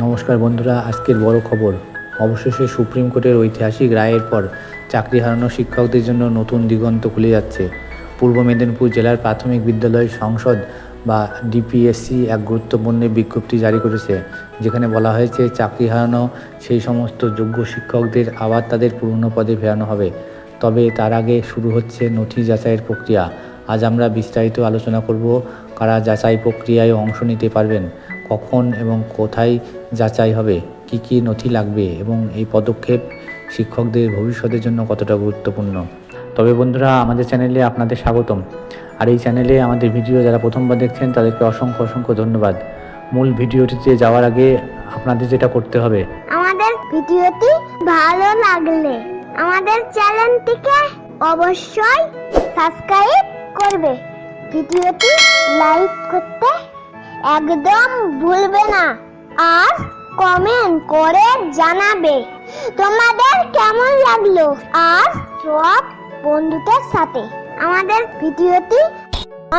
নমস্কার বন্ধুরা, আজকের বড় খবর। অবশেষে সুপ্রিম কোর্টের ঐতিহাসিক রায়ের পর চাকরি হারানো শিক্ষকদের জন্য নতুন দিগন্ত খুলে যাচ্ছে। পূর্ব মেদিনীপুর জেলার প্রাথমিক বিদ্যালয় সংসদ বা ডিপিএসসি এক গুরুত্বপূর্ণ বিজ্ঞপ্তি জারি করেছে, যেখানে বলা হয়েছে চাকরি হারানো সেই সমস্ত যোগ্য শিক্ষকদের আবার তাদের পুরনো পদে ফেরানো হবে। তবে তার আগে শুরু হচ্ছে নথি যাচাইয়ের প্রক্রিয়া। আজ আমরা বিস্তারিত আলোচনা করব কারা যাচাই প্রক্রিয়ায় অংশ নিতে পারবেন, কখন এবং কোথায় যাচাই হবে, কি কি নথি লাগবে এবং এই পদক্ষেপ শিক্ষকদের ভবিষ্যতের জন্য কতটা গুরুত্বপূর্ণ। তবে বন্ধুরা, আমাদের চ্যানেলে আপনাদের স্বাগতম। আর এই চ্যানেলে আমাদের ভিডিও যারা প্রথমবার দেখছেন, তাদেরকে অসংখ্য অসংখ্য ধন্যবাদ। মূল ভিডিওটিতে যাওয়ার আগে আপনাদের যেটা করতে হবে। আমাদের ভিডিওটি ভালো লাগলে আমাদের চ্যানেলটিকে অবশ্যই সাবস্ক্রাইব করবে। ভিডিওটি লাইক করতে একদম ভুলবে না। আর কমেন্ট করে জানাবে। তোমাদের কেমন লাগল? আর সব বন্ধুদের সাথে। আমাদের ভিডিওটি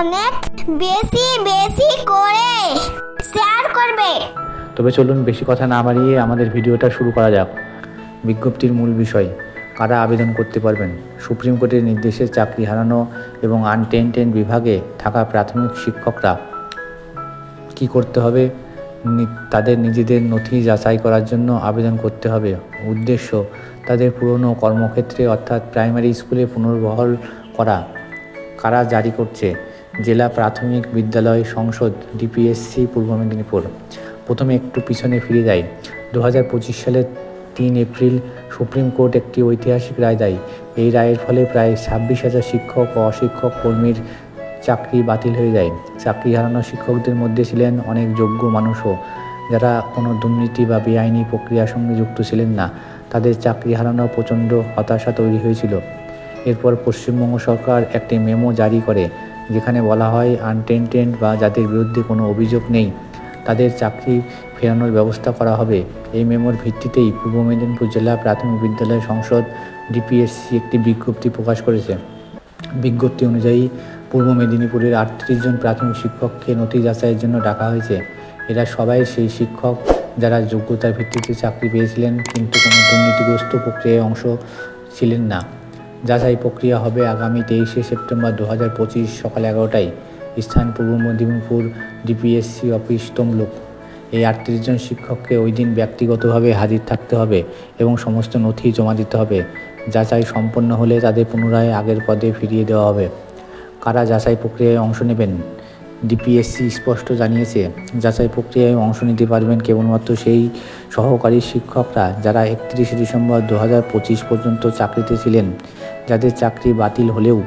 অনেক বেশি বেশি করে শেয়ার করবে। তবে চলুন বেশি কথা না বাড়িয়ে আমাদের ভিডিওটা শুরু করা যাক। বিজ্ঞপ্তির মূল বিষয়, কারা আবেদন করতে পারবেন? সুপ্রিম কোর্টের নির্দেশে চাকরি হারানো এবং আনটেন্টেন বিভাগে থাকা প্রাথমিক শিক্ষকরা কি করতে হবে? তাদের নিজেদের নথি যাচাই করার জন্য আবেদন করতে হবে। উদ্দেশ্য, তাদের পুরনো কর্মক্ষেত্রে অর্থাৎ প্রাইমারি স্কুলে পুনর্বহাল করা। কারা জারি করছে? জেলা প্রাথমিক বিদ্যালয় সংসদ, ডিপিএসসি, পূর্ব মেদিনীপুর। প্রথমে একটু পিছনে ফিরে যাই। দু হাজার পঁচিশ সালের তিন এপ্রিল সুপ্রিম কোর্ট একটি ঐতিহাসিক রায় দেয়। এই রায়ের ফলে প্রায় ছাব্বিশ হাজার শিক্ষক ও অশিক্ষক কর্মীর চাকরি বাতিল হয়ে যায়। চাকরি হারানো শিক্ষকদের মধ্যে ছিলেন অনেক যোগ্য মানুষও। যারা কোনো দুর্নীতি বা বেআইনি প্রক্রিয়ার সঙ্গে যুক্ত ছিলেন না। তাদের চাকরি হারানো প্রচণ্ড হতাশা তৈরি হয়েছিল। এরপর পশ্চিমবঙ্গ সরকার একটি মেমো জারি করে, যেখানে বলা হয় আনটেন্টেন্ট বা যাদের বিরুদ্ধে কোনো অভিযোগ নেই, তাদের চাকরি ফেরানোর ব্যবস্থা করা হবে। এই মেমোর ভিত্তিতেই পূর্ব মেদিনীপুর জেলা প্রাথমিক বিদ্যালয় সংসদ ডিপিএসসি একটি বিজ্ঞপ্তি প্রকাশ করেছে। বিজ্ঞপ্তি অনুযায়ী পূর্ব মেদিনীপুরের আটত্রিশ জন প্রাথমিক শিক্ষককে নথি যাচাইয়ের জন্য ডাকা হয়েছে। এরা সবাই সেই শিক্ষক যারা যোগ্যতার ভিত্তিতে চাকরি পেয়েছিলেন কিন্তু কোনো দুর্নীতিগ্রস্ত প্রক্রিয়ায় অংশ ছিলেন না। যাচাই প্রক্রিয়া হবে আগামী তেইশে সেপ্টেম্বর দু হাজার পঁচিশ সকাল এগারোটায়। স্থান পূর্ব মেদিনীপুর ডিপিএসসি অফিস তমলুক। এই আটত্রিশ জন শিক্ষককে ওই দিন ব্যক্তিগতভাবে হাজির থাকতে হবে এবং সমস্ত নথি জমা দিতে হবে। যাচাই সম্পন্ন হলে তাদের পুনরায় আগের পদে ফিরিয়ে দেওয়া হবে। কারা যাচাই প্রক্রিয়ায় অংশ নেবেন? ডিপিএসসি স্পষ্ট জানিয়েছে, যাচাই প্রক্রিয়ায় অংশ নিতে পারবেন কেবলমাত্র সেই সহকারী শিক্ষকরা যারা একত্রিশে ডিসেম্বর দু হাজার পঁচিশ পর্যন্ত চাকরিতে ছিলেন, যাদের চাকরি বাতিল হলেও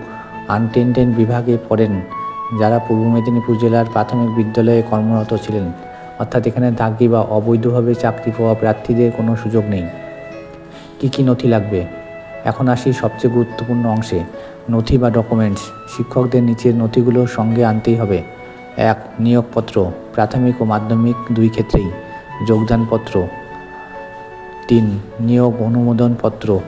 আনটেন্টেন্ট বিভাগে পড়েন, যারা পূর্ব মেদিনীপুর জেলার প্রাথমিক বিদ্যালয়ে কর্মরত ছিলেন। অর্থাৎ এখানে দাগি বা অবৈধভাবে চাকরি পাওয়া প্রার্থীদের কোনো সুযোগ নেই। কী কী নথি লাগবে? এখন আসি সবচেয়ে গুরুত্বপূর্ণ অংশে। নথি বা ডকুমেন্টস শিক্ষকদের নিচের নথিগুলো সঙ্গে আনতেই হবে। এক, নিয়োগপত্র, প্রাথমিক ও মাধ্যমিক দুই ক্ষেত্রেই যোগদানপত্র। তিন, নিয়োগ অনুমোদনপত্র,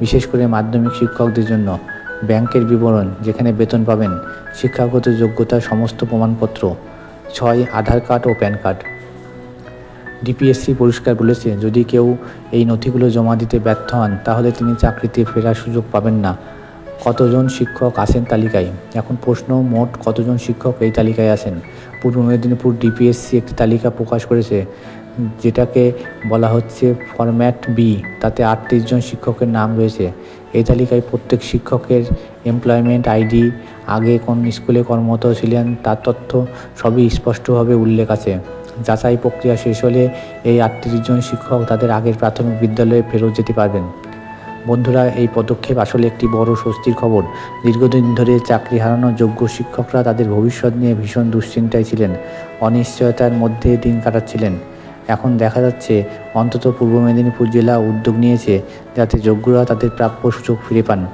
বিশেষ করে মাধ্যমিক শিক্ষকদের জন্য। ব্যাংকের বিবরণ, যেখানে বেতন পাবেন, শিক্ষাগত যোগ্যতার সমস্ত প্রমাণপত্র। ছয়, আধার কার্ড ও প্যান কার্ড। ডিপিএসসি পরিষ্কার বলেছে, যদি কেউ এই নথিগুলো জমা দিতে ব্যর্থ হন, তাহলে তিনি চাকরিতে ফেরার সুযোগ পাবেন না। কতজন শিক্ষক আসেন তালিকায়? এখন প্রশ্ন, মোট কতজন শিক্ষক এই তালিকায় আসেন পূর্ব মেদিনীপুর ডিপিএসসি একটি তালিকা প্রকাশ করেছে, যেটাকে বলা হচ্ছে ফরম্যাট বি তাতে আটত্রিশ জন শিক্ষকের নাম রয়েছে। এই তালিকায় প্রত্যেক শিক্ষকের এমপ্লয়মেন্ট আইডি, আগে কোন স্কুলে কর্মরত ছিলেন, তার তথ্য সবই স্পষ্টভাবে উল্লেখ আছে। যাচাই প্রক্রিয়া শেষ হলে এই আটত্রিশ জন শিক্ষক তাদের আগের প্রাথমিক বিদ্যালয়ে ফেরত যেতে পারবেন। বন্ধুরা, এই পদক্ষেপ আসলে একটি বড় স্বস্তির খবর। দীর্ঘদিন ধরে চাকরি হারানো যোগ্য শিক্ষকরা তাদের ভবিষ্যৎ নিয়ে ভীষণ দুশ্চিন্তায় ছিলেন। অনিশ্চয়তার মধ্যে দিন কাটাচ্ছিলেন। এখন দেখা যাচ্ছে, অন্তত পূর্ব মেদিনীপুর জেলা উদ্যোগ নিয়েছে যাতে যোগ্যরা তাদের প্রাপ্য সুযোগ ফিরে পান।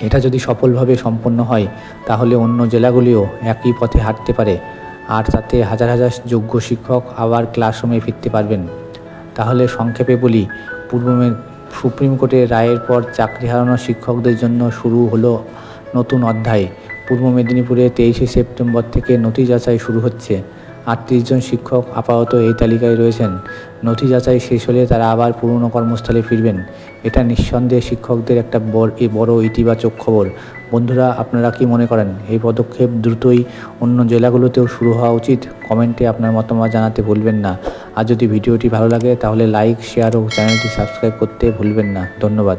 এটা যদি সফলভাবে সম্পন্ন হয়, তাহলে অন্য জেলাগুলিও একই পথে হাঁটতে পারে। আর তাতে হাজার হাজার যোগ্য শিক্ষক আবার ক্লাসরুমে ফিরতে পারবেন। তাহলে সংক্ষেপে বলি, পূর্ব সুপ্রিম কোর্টের রায়ের পর চাকরি হারানো শিক্ষকদের জন্য শুরু হলো নতুন অধ্যায়। পূর্ব মেদিনীপুরে তেইশে সেপ্টেম্বর থেকে নথি যাচাই শুরু হচ্ছে। আটত্রিশ জন শিক্ষক আপাতত এই তালিকায় রয়েছেন। নথি যাচাই শেষ হলে তারা আবার পুরনো কর্মস্থলে ফিরবেন। এটা নিঃসন্দেহে শিক্ষকদের একটা বড় ইতিবাচক খবর। বন্ধুরা, আপনারা কি মনে করেন? এই পদক্ষেপ দ্রুতই অন্য জেলাগুলোতেও শুরু হওয়া উচিত? কমেন্টে আপনার মতামত জানাতে ভুলবেন না। আর যদি ভিডিওটি ভালো লাগে, তাহলে লাইক, শেয়ার ও চ্যানেলটি সাবস্ক্রাইব করতে ভুলবেন না। ধন্যবাদ.